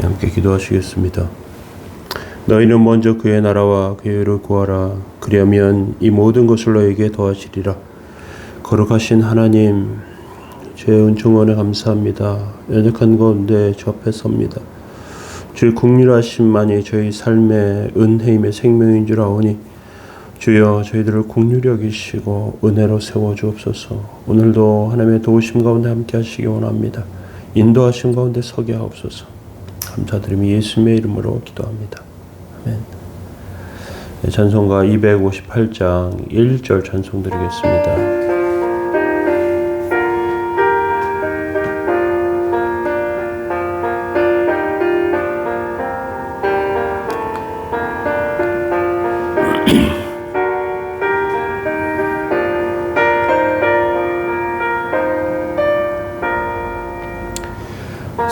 함께 기도하시겠습니다. 너희는 먼저 그의 나라와 그의 의를 구하라. 그리하면 이 모든 것을 너에게 더하시리라. 거룩하신 하나님, 주의 은총원에 감사합니다. 연약한 가운데 주 앞에 섭니다. 주의 국률하심만이 저희 삶의 은혜임의 생명인 줄 아오니 주여 저희들을 국률히 여기시고 은혜로 세워주옵소서 오늘도 하나님의 도우심 가운데 함께 하시기 원합니다. 인도하심 가운데 서게 하옵소서 감사드리며 예수님의 이름으로 기도합니다. 아멘 네, 찬송가 258장 1절 찬송 드리겠습니다.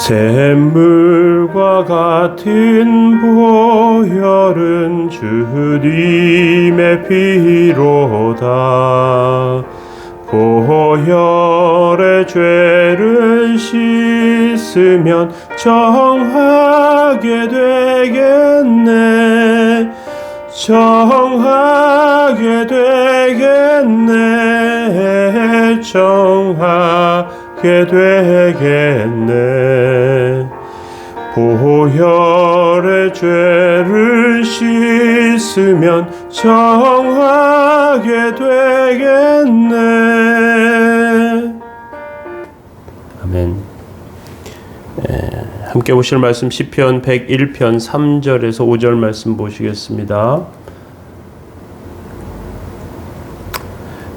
샘물과 같은 보혈은 주님의 피로다. 보혈의 죄를 씻으면 정하게 되겠네. 정하게 되겠네. 정하 게 되겠네. 보혈의 죄를 씻으면 정하게 되겠네. 아멘. 함께 보실 말씀 시편 101편 3절에서 5절 말씀 보시겠습니다.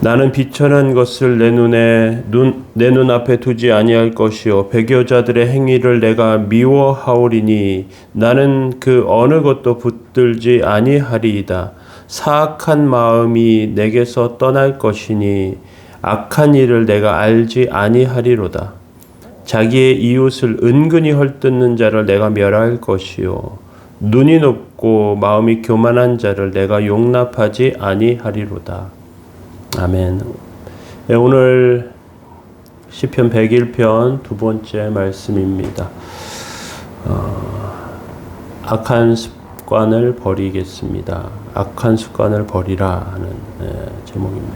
나는 비천한 것을 내 눈에 눈, 내 눈앞에 두지 아니할 것이요. 배교자들의 행위를 내가 미워하오리니 나는 그 어느 것도 붙들지 아니하리이다. 사악한 마음이 내게서 떠날 것이니 악한 일을 내가 알지 아니하리로다. 자기의 이웃을 은근히 헐뜯는 자를 내가 멸할 것이요. 눈이 높고 마음이 교만한 자를 내가 용납하지 아니하리로다. 아멘. 네, 오늘 시편 101편 두 번째 말씀입니다. 어, 악한 습관을 버리겠습니다. 악한 습관을 버리라 하는 네, 제목입니다.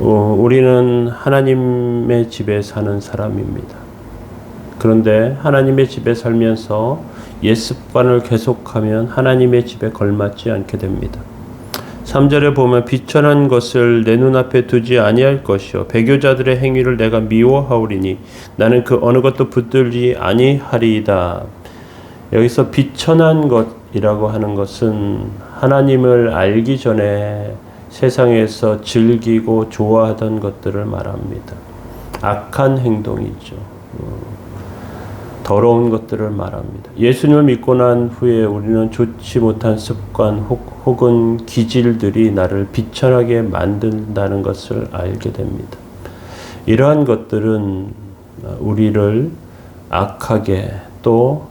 어, 우리는 하나님의 집에 사는 사람입니다. 그런데 하나님의 집에 살면서 옛 습관을 계속하면 하나님의 집에 걸맞지 않게 됩니다. 3절에 보면 비천한 것을 내 눈앞에 두지 아니할 것이요 배교자들의 행위를 내가 미워하오리니 나는 그 어느 것도 붙들지 아니하리이다. 여기서 비천한 것이라고 하는 것은 하나님을 알기 전에 세상에서 즐기고 좋아하던 것들을 말합니다. 악한 행동이죠. 더러운 것들을 말합니다. 예수님을 믿고 난 후에 우리는 좋지 못한 습관 혹은 기질들이 나를 비천하게 만든다는 것을 알게 됩니다. 이러한 것들은 우리를 악하게 또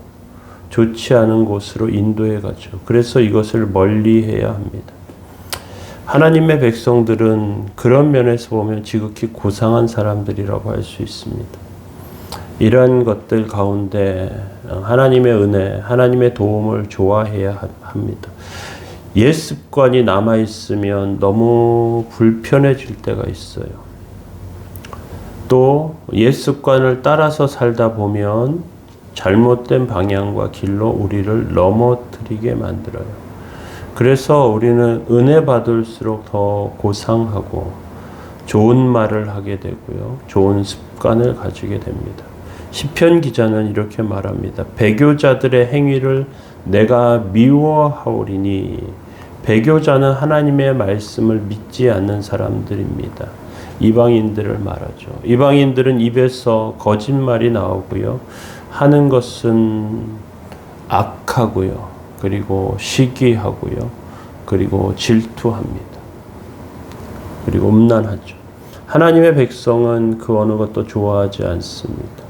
좋지 않은 곳으로 인도해 가죠. 그래서 이것을 멀리 해야 합니다. 하나님의 백성들은 그런 면에서 보면 지극히 고상한 사람들이라고 할 수 있습니다. 이러한 것들 가운데 하나님의 은혜, 하나님의 도움을 좋아해야 합니다. 옛 습관이 남아 있으면 너무 불편해질 때가 있어요. 또 옛 습관을 따라서 살다 보면 잘못된 방향과 길로 우리를 넘어뜨리게 만들어요. 그래서 우리는 은혜 받을수록 더 고상하고 좋은 말을 하게 되고요. 좋은 습관을 가지게 됩니다. 시편 기자는 이렇게 말합니다. 배교자들의 행위를 내가 미워하오리니 배교자는 하나님의 말씀을 믿지 않는 사람들입니다. 이방인들을 말하죠. 이방인들은 입에서 거짓말이 나오고요. 하는 것은 악하고요. 그리고 시기하고요. 그리고 질투합니다. 그리고 음란하죠. 하나님의 백성은 그 어느 것도 좋아하지 않습니다.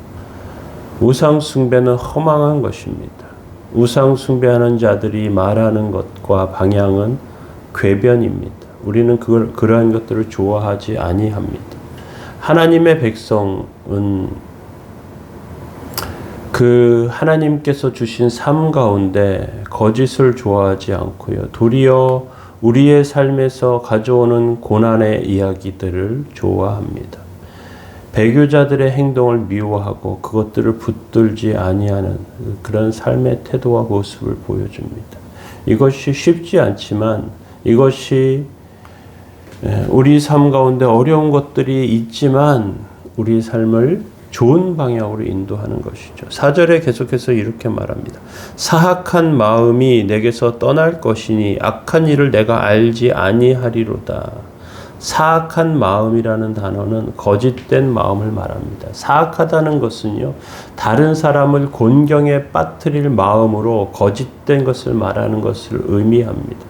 우상 숭배는 허망한 것입니다. 우상 숭배하는 자들이 말하는 것과 방향은 궤변입니다. 우리는 그걸 그러한 것들을 좋아하지 아니합니다. 하나님의 백성은 그 하나님께서 주신 삶 가운데 거짓을 좋아하지 않고요. 도리어 우리의 삶에서 가져오는 고난의 이야기들을 좋아합니다. 배교자들의 행동을 미워하고 그것들을 붙들지 아니하는 그런 삶의 태도와 모습을 보여줍니다. 이것이 쉽지 않지만 이것이 예, 우리 삶 가운데 어려운 것들이 있지만 우리 삶을 좋은 방향으로 인도하는 것이죠. 사절에 계속해서 이렇게 말합니다. 사악한 마음이 내게서 떠날 것이니 악한 일을 내가 알지 아니하리로다. 사악한 마음이라는 단어는 거짓된 마음을 말합니다. 사악하다는 것은요, 다른 사람을 곤경에 빠뜨릴 마음으로 거짓된 것을 말하는 것을 의미합니다.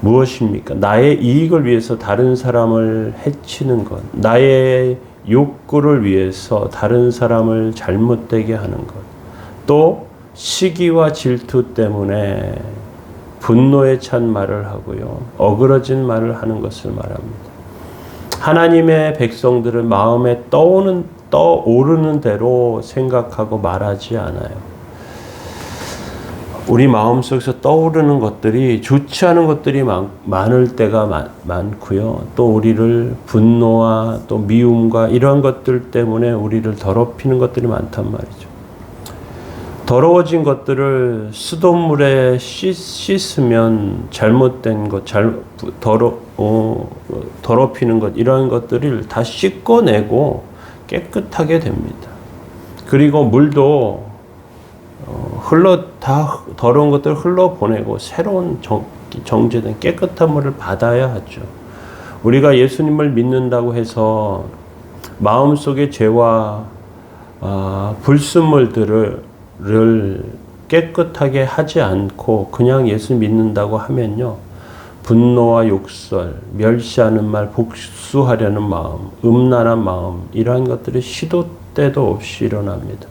무엇입니까? 나의 이익을 위해서 다른 사람을 해치는 것, 나의 욕구를 위해서 다른 사람을 잘못되게 하는 것, 또 시기와 질투 때문에 분노에 찬 말을 하고요, 어그러진 말을 하는 것을 말합니다. 하나님의 백성들은 마음에 떠오는 떠오르는 대로 생각하고 말하지 않아요. 우리 마음 속에서 떠오르는 것들이 좋지 않은 것들이 많, 많을 때가 많, 많고요. 또 우리를 분노와 또 미움과 이러한 것들 때문에 우리를 더럽히는 것들이 많단 말이죠. 더러워진 것들을 수돗물에 씻, 으면 잘못된 것, 잘, 더러, 어, 더럽히는 것, 이러한 것들을 다 씻어내고 깨끗하게 됩니다. 그리고 물도 어, 흘러 다 더러운 것들 흘러 보내고 새로운 정, 정제된 깨끗한 물을 받아야 하죠. 우리가 예수님을 믿는다고 해서 마음속의 죄와 아, 불순물들을 깨끗하게 하지 않고 그냥 예수 믿는다고 하면요. 분노와 욕설, 멸시하는 말, 복수하려는 마음, 음란한 마음, 이러한 것들이 시도 때도 없이 일어납니다.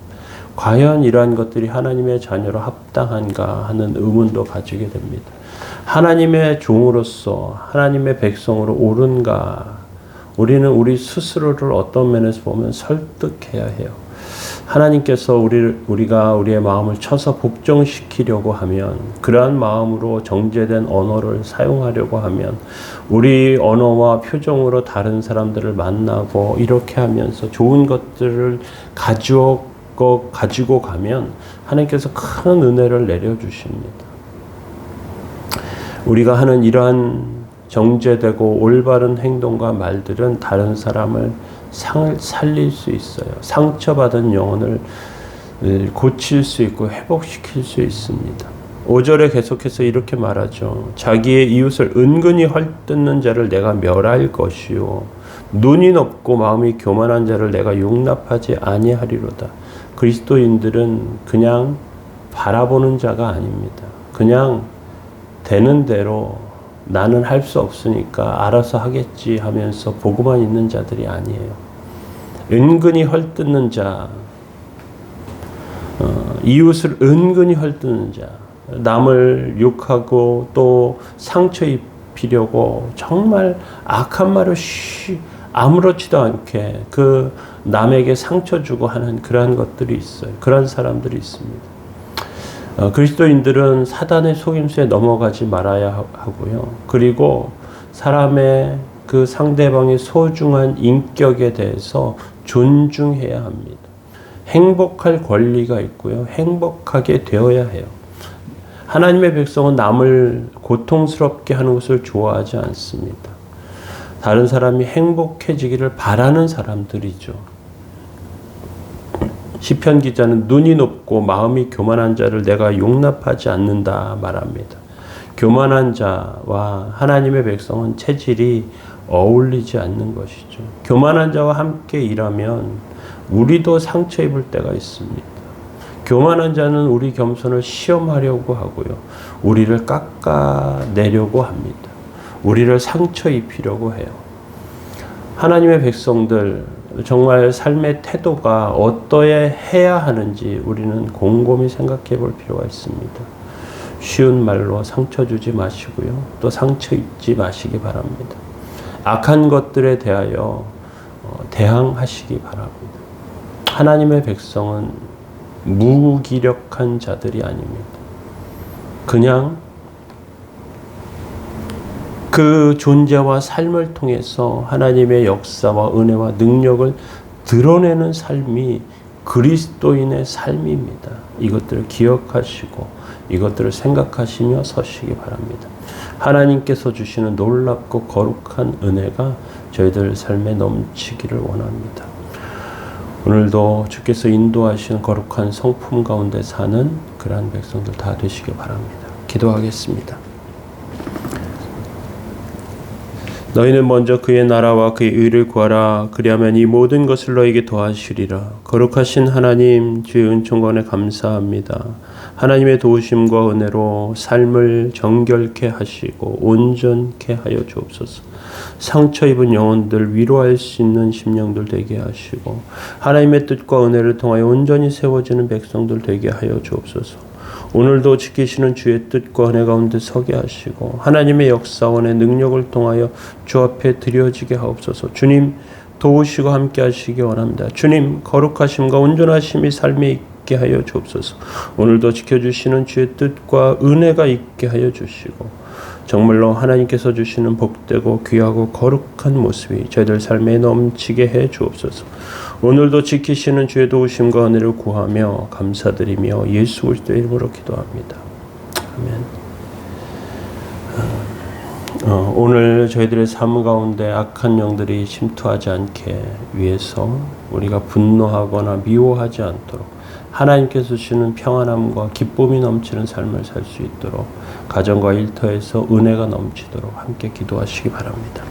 과연 이러한 것들이 하나님의 자녀로 합당한가 하는 의문도 가지게 됩니다. 하나님의 종으로서 하나님의 백성으로 옳은가? 우리는 우리 스스로를 어떤 면에서 보면 설득해야 해요. 하나님께서 우리 우리가 우리의 마음을 쳐서 복종시키려고 하면 그러한 마음으로 정제된 언어를 사용하려고 하면 우리 언어와 표정으로 다른 사람들을 만나고 이렇게 하면서 좋은 것들을 가져 거 가지고 가면 하나님께서 큰 은혜를 내려 주십니다. 우리가 하는 이러한 정제되고 올바른 행동과 말들은 다른 사람을 상, 살릴 수 있어요. 상처받은 영혼을 고칠 수 있고 회복시킬 수 있습니다. 5절에 계속해서 이렇게 말하죠. 자기의 이웃을 은근히 헐뜯는 자를 내가 멸할 것이요. 눈이 높고 마음이 교만한 자를 내가 용납하지 아니하리로다. 그리스도인들은 그냥 바라보는 자가 아닙니다. 그냥 되는 대로 나는 할 수 없으니까 알아서 하겠지 하면서 보고만 있는 자들이 아니에요. 은근히 헐뜯는 자, 어, 이웃을 은근히 헐뜯는 자, 남을 욕하고 또 상처 입히려고 정말 악한 말을 쉬, 아무렇지도 않게 그 남에게 상처 주고 하는 그러한 것들이 있어요. 그런 사람들이 있습니다. 어, 그리스도인들은 사단의 속임수에 넘어가지 말아야 하고요. 그리고 사람의 그 상대방의 소중한 인격에 대해서 존중해야 합니다. 행복할 권리가 있고요. 행복하게 되어야 해요. 하나님의 백성은 남을 고통스럽게 하는 것을 좋아하지 않습니다. 다른 사람이 행복해지기를 바라는 사람들이죠. 시편 기자는 눈이 높고 마음이 교만한 자를 내가 용납하지 않는다 말합니다. 교만한 자와 하나님의 백성은 체질이 어울리지 않는 것이죠. 교만한 자와 함께 일하면 우리도 상처 입을 때가 있습니다. 교만한 자는 우리 겸손을 시험하려고 하고요. 우리를 깎아내려고 합니다. 우리를 상처 입히려고 해요. 하나님의 백성들 정말 삶의 태도가 어떠해 해야 하는지 우리는 곰곰이 생각해 볼 필요가 있습니다. 쉬운 말로 상처 주지 마시고요. 또 상처 입지 마시기 바랍니다. 악한 것들에 대하여 대항하시기 바랍니다. 하나님의 백성은 무기력한 자들이 아닙니다. 그냥 그 존재와 삶을 통해서 하나님의 역사와 은혜와 능력을 드러내는 삶이 그리스도인의 삶입니다. 이것들을 기억하시고 이것들을 생각하시며 서시기 바랍니다. 하나님께서 주시는 놀랍고 거룩한 은혜가 저희들 삶에 넘치기를 원합니다. 오늘도 주께서 인도하시는 거룩한 성품 가운데 사는 그러한 백성들 다 되시기 바랍니다. 기도하겠습니다. 너희는 먼저 그의 나라와 그의 의를 구하라. 그리하면 이 모든 것을 너에게 더하시리라. 거룩하신 하나님, 주의 은총관에 감사합니다. 하나님의 도우심과 은혜로 삶을 정결케 하시고 온전케 하여 주옵소서. 상처 입은 영혼들 위로할 수 있는 심령들 되게 하시고 하나님의 뜻과 은혜를 통하여 온전히 세워지는 백성들 되게 하여 주옵소서. 오늘도 지키시는 주의 뜻과 은혜 가운데 서게 하시고 하나님의 역사원의 능력을 통하여 주 앞에 드려지게 하옵소서. 주님 도우시고 함께 하시기 원합니다. 주님 거룩하심과 온전하심이 삶에 있게 하여 주옵소서. 오늘도 지켜주시는 주의 뜻과 은혜가 있게 하여 주시고 정말로 하나님께서 주시는 복되고 귀하고 거룩한 모습이 저희들 삶에 넘치게 해 주옵소서. 오늘도 지키시는 주의 도우심과 은혜를 구하며 감사드리며 예수 그리스도의 이름으로 기도합니다. 아멘. 어, 오늘 저희들의 삶 가운데 악한 영들이 침투하지 않게 위해서 우리가 분노하거나 미워하지 않도록 하나님께서 주시는 평안함과 기쁨이 넘치는 삶을 살 수 있도록 가정과 일터에서 은혜가 넘치도록 함께 기도하시기 바랍니다.